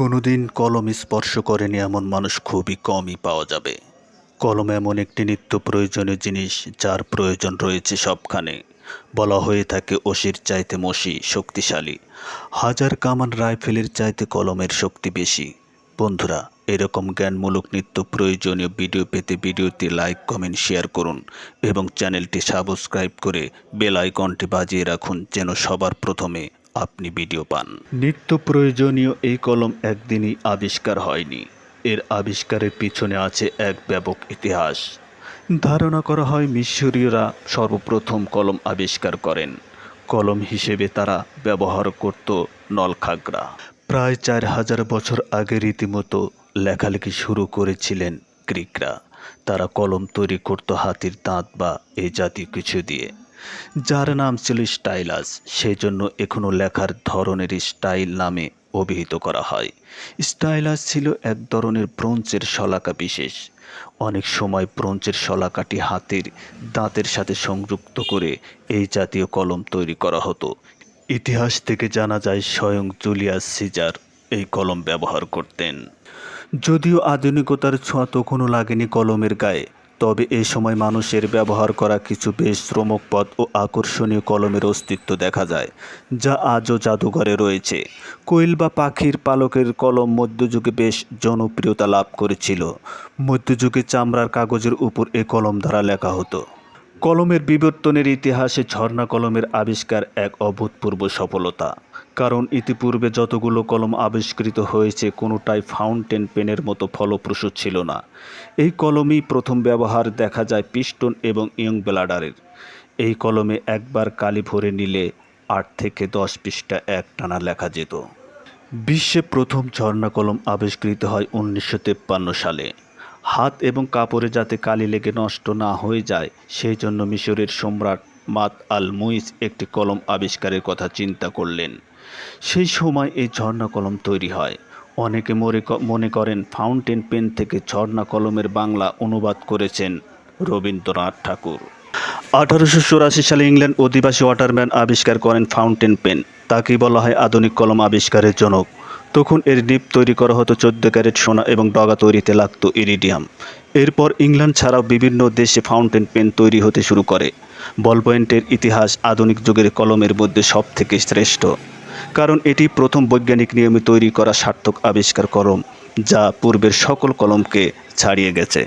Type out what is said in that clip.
কোনোদিন কলম স্পর্শ করেনি এমন মানুষ খুবই কমই পাওয়া যাবে। কলম এমন একটি নিত্য প্রয়োজনীয় জিনিস যার প্রয়োজন রয়েছে সবখানে। বলা হয়ে থাকে ওসির চাইতে মসি শক্তিশালী। হাজার কামান রাইফেলের চাইতে কলমের শক্তি বেশি। বন্ধুরা, এরকম জ্ঞানমূলক নিত্য প্রয়োজনীয় ভিডিও পেতে ভিডিওটি লাইক, কমেন্ট, শেয়ার করুন এবং চ্যানেলটি সাবস্ক্রাইব করে বেল আইকনটি বাজিয়ে রাখুন যেন সবার প্রথমে আপনি ভিডিও পান। নিত্য প্রয়োজনীয় এই কলম একদিনই আবিষ্কার হয়নি। এর আবিষ্কারের পিছনে আছে এক ব্যাপক ইতিহাস। ধারণা করা হয় মিশরীয়রা সর্বপ্রথম কলম আবিষ্কার করেন। কলম হিসেবে তারা ব্যবহার করত নলখাগড়া। প্রায় চার হাজার বছর আগে রীতিমতো লেখালেখি শুরু করেছিলেন গ্রিকরা। তারা কলম তৈরি করত হাতির দাঁত বা এই জাতীয় কিছু দিয়ে। যার নাম ছিল স্টাইলাস সেই জন্য এখনও লেখার ধরনের স্টাইল নামে অভিহিত করা হয়। স্টাইলাস ছিল এক ধরনের ব্রোঞ্জের শলাকা বিশেষ। অনেক সময় ব্রোঞ্জের শলাকাটি হাতের দাঁতের সাথে সংযুক্ত করে এই জাতীয় কলম তৈরি করা হতো। ইতিহাস থেকে জানা যায় স্বয়ং জুলিয়াস সিজার এই কলম ব্যবহার করতেন। যদিও আধুনিকতার ছোঁয়া তখনও লাগেনি কলমের গায়ে তবে এই সময় মানুষের ব্যবহার করা কিছু বেশ শ্রমকপদ ও আকর্ষণীয় কলমের অস্তিত্ব দেখা যায়, যা আজও জাদুঘরে রয়েছে। কোয়েল বা পাখির পালকের কলম মধ্যযুগে বেশ জনপ্রিয়তা লাভ করেছিল। মধ্যযুগে চামড়ার কাগজের উপর এ কলম দ্বারা লেখা হতো। কলমের বিবর্তনের ইতিহাসে ঝর্ণা কলমের আবিষ্কার এক অভূতপূর্ব সফলতা। কারণ ইতিপূর্বে যতগুলো কলম আবিষ্কৃত হয়েছে, কোনোটাই ফাউন্টেন পেনের মতো ফলপ্রসূ ছিল না। এই কলমই প্রথম ব্যবহার দেখা যায় পিস্টন এবং ইয়ং ব্লাডারের। এই কলমে একবার কালি ভরে নিলে আট থেকে দশ পৃষ্ঠা এক টানা লেখা যেত। বিশ্বে প্রথম ঝর্ণা কলম আবিষ্কৃত হয় উনিশশো সালে। হাত এবং কাপড়ে যাতে কালি লেগে নষ্ট না হয়ে যায়, সেই জন্য মিশরের সম্রাট মাত আল মুইস একটি কলম আবিষ্কারের কথা চিন্তা করলেন। সেই সময় এই ঝর্ণা কলম তৈরি হয়। অনেকে মনে মনে করেন ফাউন্টেন পেন থেকে ঝর্ণা কলমের বাংলা অনুবাদ করেছেন রবীন্দ্রনাথ ঠাকুর। আঠারোশো চুরাশি সালে ইংল্যান্ড অধিবাসী ওয়াটারম্যান আবিষ্কার করেন ফাউন্টেন পেন। তাকেই বলা হয় আধুনিক কলম আবিষ্কারের জনক। তখন এর ডিপ তৈরি করা হতো চোদ্দ ক্যারেট সোনা এবং ডগা তৈরিতে লাগতো ইরিডিয়াম। এরপর ইংল্যান্ড ছাড়াও বিভিন্ন দেশে ফাউন্টেন পেন তৈরি হতে শুরু করে। বল পয়েন্টের ইতিহাস আধুনিক যুগের কলমের মধ্যে সব থেকে শ্রেষ্ঠ। কারণ এটি প্রথম বৈজ্ঞানিক নিয়মে তৈরি করা সার্থক আবিষ্কার কলম যা পূর্বের সকল কলমকে ছাড়িয়ে গেছে।